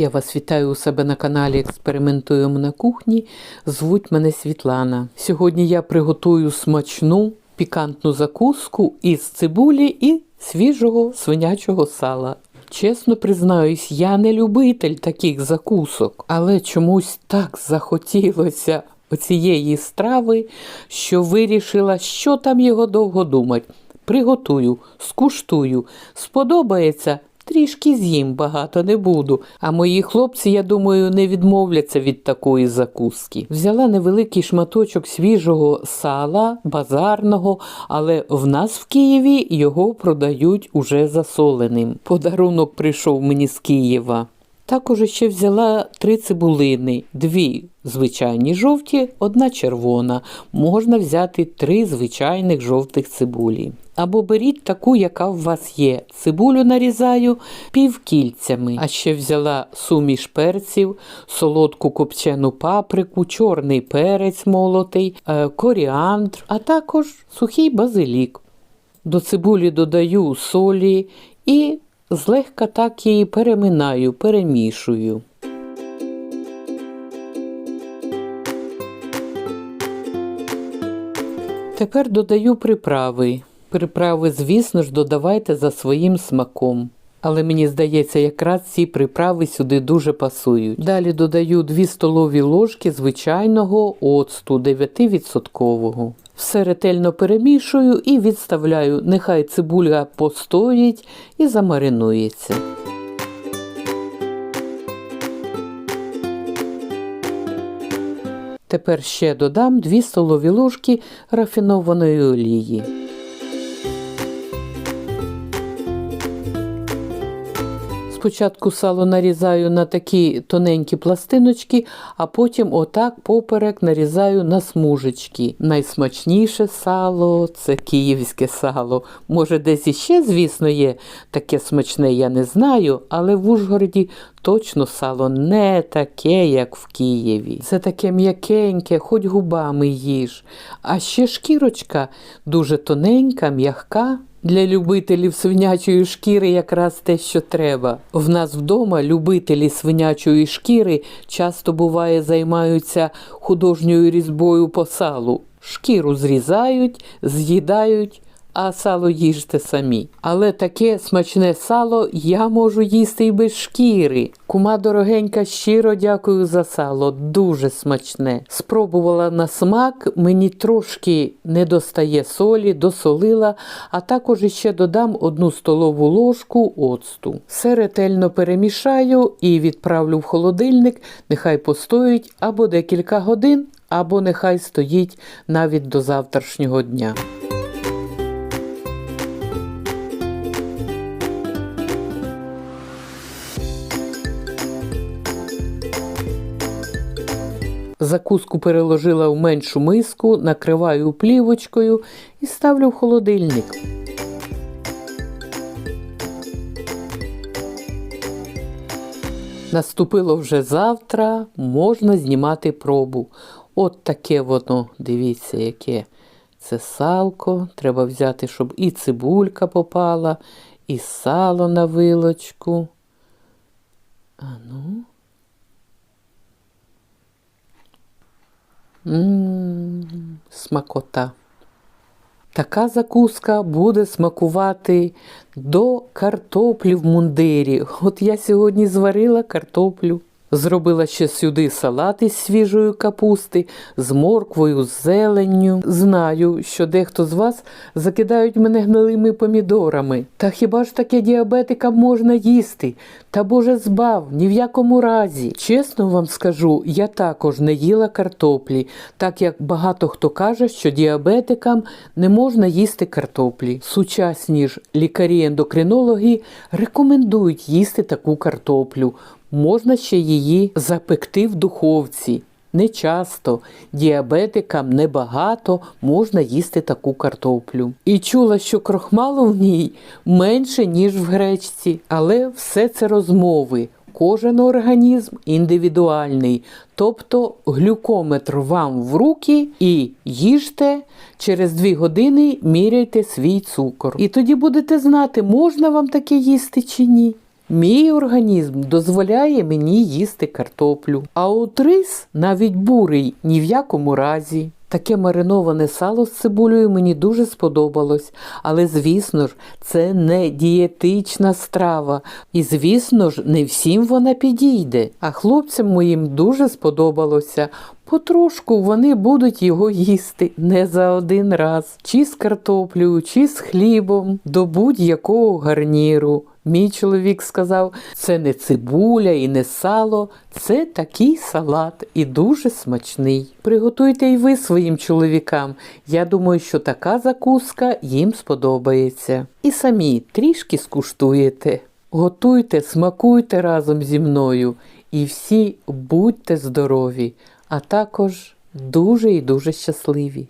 Я вас вітаю у себе на каналі Експериментуємо на кухні. Звуть мене Світлана. Сьогодні я приготую смачну пікантну закуску із цибулі і свіжого свинячого сала. Чесно признаюсь, я не любитель таких закусок, але чомусь так захотілося оцієї страви, що вирішила, що там його довго думати. Приготую, скуштую, сподобається. Трішки з'їм багато не буду. А мої хлопці, я думаю, не відмовляться від такої закуски. Взяла невеликий шматочок свіжого сала, базарного, але в нас в Києві його продають уже засоленим. Подарунок прийшов мені з Києва. Також ще взяла три цибулини, дві звичайні жовті, одна червона. Можна взяти три звичайних жовтих цибулі. Або беріть таку, яка у вас є. Цибулю нарізаю півкільцями. А ще взяла суміш перців, солодку копчену паприку, чорний перець молотий, е, коріандр, а також сухий базилік. До цибулі додаю солі і злегка так її переминаю, перемішую. Тепер додаю приправи. Приправи, звісно ж, додавайте за своїм смаком. Але мені здається, якраз ці приправи сюди дуже пасують. Далі додаю 2 столові ложки звичайного оцту 9%. Все ретельно перемішую і відставляю. Нехай цибуля постоїть і замаринується. Тепер ще додам 2 столові ложки рафінованої олії. Спочатку сало нарізаю на такі тоненькі пластиночки, а потім отак поперек нарізаю на смужечки. Найсмачніше сало це київське сало. Може, десь іще, звісно, є таке смачне, я не знаю, але в Ужгороді точно сало не таке, як в Києві. Це таке м'якеньке, хоч губами їж. А ще шкірочка дуже тоненька, м'ягка. Для любителів свинячої шкіри якраз те, що треба. В нас вдома любителі свинячої шкіри часто буває займаються художньою різьбою по салу. Шкіру зрізають, з'їдають, а сало їжте самі. Але таке смачне сало я можу їсти і без шкіри. Кума дорогенька, щиро дякую за сало, дуже смачне. Спробувала на смак, мені трошки не достає солі, досолила, а також ще додам одну столову ложку оцту. Все ретельно перемішаю і відправлю в холодильник, нехай постоїть або декілька годин, або нехай стоїть навіть до завтрашнього дня. Закуску переложила в меншу миску, накриваю плівочкою і ставлю в холодильник. Наступило вже завтра, можна знімати пробу. От таке воно, дивіться, яке це салко. Треба взяти, щоб і цибулька попала, і сало на вилочку. А ну. Ммм, смакота. Така закуска буде смакувати до картоплі в мундирі. От я сьогодні зварила картоплю. Зробила ще сюди салат із свіжої капусти, з морквою, з зеленню. Знаю, що дехто з вас закидають мене гнилими помідорами. Та хіба ж таке діабетикам можна їсти? Та Боже збав, ні в якому разі. Чесно вам скажу, я також не їла картоплі, так як багато хто каже, що діабетикам не можна їсти картоплі. Сучасні ж лікарі-ендокринологи рекомендують їсти таку картоплю. Можна ще її запекти в духовці. Не часто, діабетикам небагато можна їсти таку картоплю. І чула, що крохмалу в ній менше, ніж в гречці, але все це розмови. Кожен організм індивідуальний, тобто глюкометр вам в руки і їжте через дві години міряйте свій цукор. І тоді будете знати, можна вам таке їсти чи ні. Мій організм дозволяє мені їсти картоплю, а от рис, навіть бурий, ні в якому разі. Таке мариноване сало з цибулею мені дуже сподобалось, але, звісно ж, це не дієтична страва, і, звісно ж, не всім вона підійде. А хлопцям моїм дуже сподобалося. Потрошку вони будуть його їсти не за один раз, чи з картоплею, чи з хлібом, до будь-якого гарніру. Мій чоловік сказав, це не цибуля і не сало, це такий салат і дуже смачний. Приготуйте й ви своїм чоловікам. Я думаю, що така закуска їм сподобається. І самі трішки скуштуєте. Готуйте, смакуйте разом зі мною і всі будьте здорові, а також дуже і дуже щасливі.